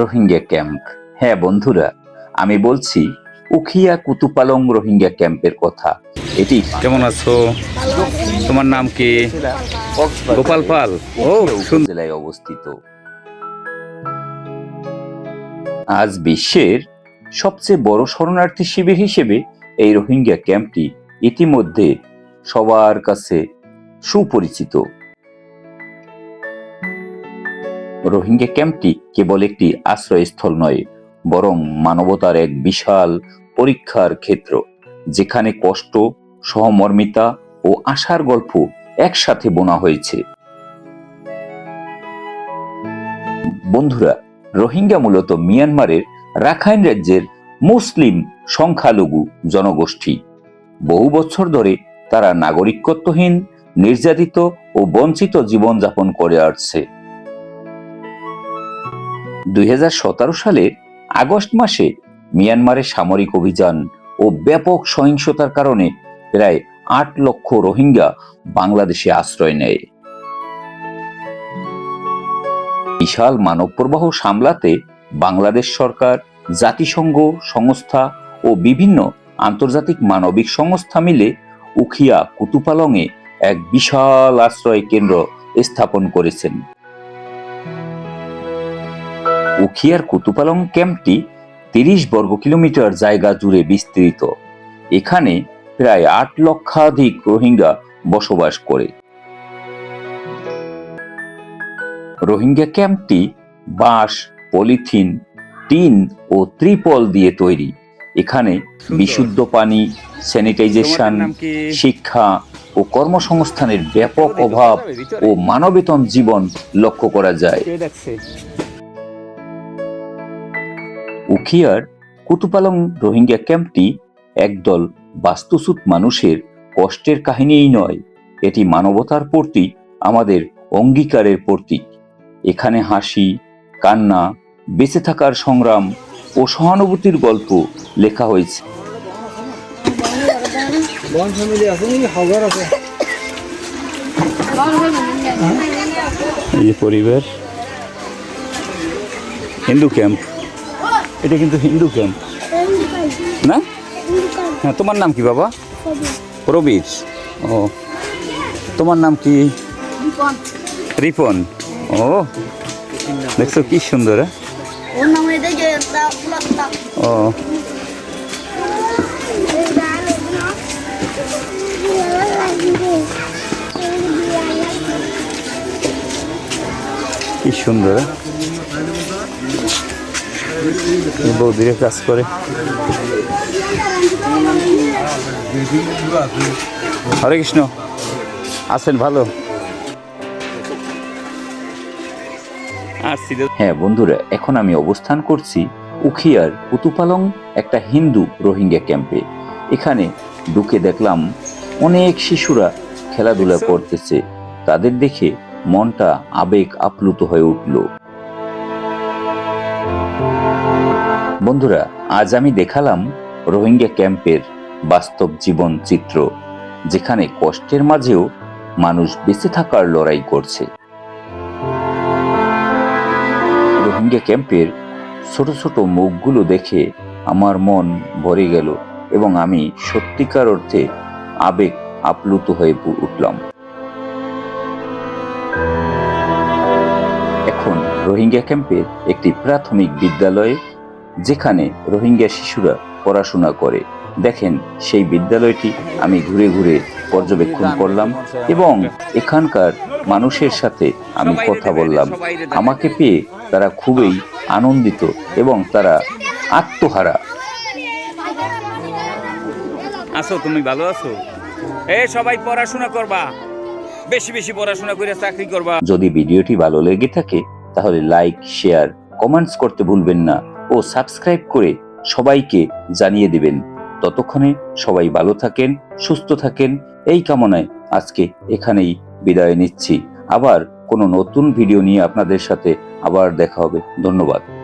Rohingya camp. হ্যাঁ বন্ধুরা আমি বলছি উখিয়া কুতুপালং রোহিঙ্গা ক্যাম্পের কথা। এটি কেমন আছো? তোমার নাম কি? গোপাল পাল। ও জেলায় অবস্থিত। আজ বিশ্বের সবচেয়ে বড় শরণার্থী শিবির হিসেবে এই রোহিঙ্গা ক্যাম্পটি ইতিমধ্যে সবার কাছে সুপরিচিত। রোহিঙ্গা ক্যাম্পটি কেবল একটি আশ্রয়স্থল নয়, বরং মানবতার এক বিশাল পরীক্ষার ক্ষেত্র, যেখানে কষ্ট, সহমর্মিতা ও আশার গল্প একসাথে বোনা হয়েছে। বন্ধুরা, রোহিঙ্গা মূলত মিয়ানমারের রাখাইন রাজ্যের মুসলিম সংখ্যালঘু জনগোষ্ঠী। বহু বছর ধরে তারা নাগরিকত্বহীন, নির্যাতিত ও বঞ্চিত জীবনযাপন করে আসছে। দুই সালের আগস্ট মাসে মিয়ানমারের সামরিক অভিযান ও ব্যাপক সহিংসতার কারণে প্রায় আট লক্ষ রোহিঙ্গা বাংলাদেশে আশ্রয় নেয়। বিশাল মানব প্রবাহ সামলাতে বাংলাদেশ সরকার, জাতিসংঘ, সংস্থা ও বিভিন্ন আন্তর্জাতিক মানবিক সংস্থা মিলে উখিয়া কুতুপালংয়ে এক বিশাল আশ্রয় কেন্দ্র স্থাপন করেছেন। উখিয়ার কুতুপালং ক্যাম্পটি তিরিশ বর্গ কিলোমিটার জায়গা জুড়ে বিস্তৃত। এখানে প্রায় আট লক্ষাধিক রোহিঙ্গা বসবাস করে। রোহিঙ্গা ক্যাম্পটি বাঁশ পলিথিন টিন ও ত্রিপল দিয়ে তৈরি। এখানে বিশুদ্ধ পানি স্যানিটাইজেশন? শিক্ষা ও কর্মসংস্থানের ব্যাপক অভাব ও মানবেতন জীবন লক্ষ্য করা যায়। উখিয়ার কুতুপালং রোহিঙ্গা ক্যাম্পটি একদল বাস্তুচ্যুত মানুষের কষ্টের কাহিনীই নয়। এটি মানবতার প্রতি আমাদের অঙ্গীকারের প্রতীক। এখানে হাসি, কান্না, বেঁচে থাকার সংগ্রাম ও সহানুভূতির গল্প লেখা হয়েছে। পরিবার হিন্দু ক্যাম্প। এটা কিন্তু হিন্দু ক্যাম্প না? হ্যাঁ তোমার নাম কি বাবা? প্রবীর। ও। তোমার নাম কি? রিপন। ও। দেখছ কি সুন্দর হ্যাঁ? ও। কি সুন্দর হ্যাঁ? বৌদিরে কাজ করে। হরে কৃষ্ণ। আছেন, ভালো। হ্যাঁ বন্ধুরা, এখন আমি অবস্থান করছি উখিয়ার কুতুপালং একটা হিন্দু রোহিঙ্গা ক্যাম্পে। এখানে ঢুকে দেখলাম অনেক শিশুরা খেলাধুলা করতেছে। তাদের দেখে মনটা আবেগ আপ্লুত হয়ে উঠল। বন্ধুরা, আজ আমি দেখালাম রোহিঙ্গা ক্যাম্পের বাস্তব জীবন চিত্র, যেখানে কষ্টের মাঝেও মানুষ বেঁচে থাকার লড়াই করছে। রোহিঙ্গা ক্যাম্পের ছোট ছোট মুখগুলো দেখে আমার মন ভরে গেল এবং আমি সত্যিকার অর্থে আবেগ আপ্লুত হয়ে উঠলাম। এখন রোহিঙ্গা ক্যাম্পের একটি প্রাথমিক বিদ্যালয়ে যেখানে রোহিঙ্গা শিশুরা পড়াশোনা করে। দেখেন সেই বিদ্যালয়টি আমি ঘুরে ঘুরে পর্যবেক্ষণ করলাম এবং এখানকার মানুষের সাথে আমি কথা বললাম। আমাকে পেয়ে তারা খুবই আনন্দিত এবং তারা আত্মহারা। আছো তুমি ভালো আছো? এ সবাই পড়াশোনা করবা। বেশি বেশি পড়াশোনা করে চাকরি করবা। যদি ভিডিওটি ভালো লেগে থাকে তাহলে লাইক শেয়ার কমেন্টস করতে ভুলবেন না। ও সাবস্ক্রাইব করে সবাইকে জানিয়ে দেবেন। ততক্ষণে সবাই ভালো থাকেন, সুস্থ থাকেন। এই কামনায় আজকে এখানেই বিদায় নিচ্ছি। আবার কোনো নতুন ভিডিও নিয়ে আপনাদের সাথে আবার দেখা হবে। ধন্যবাদ।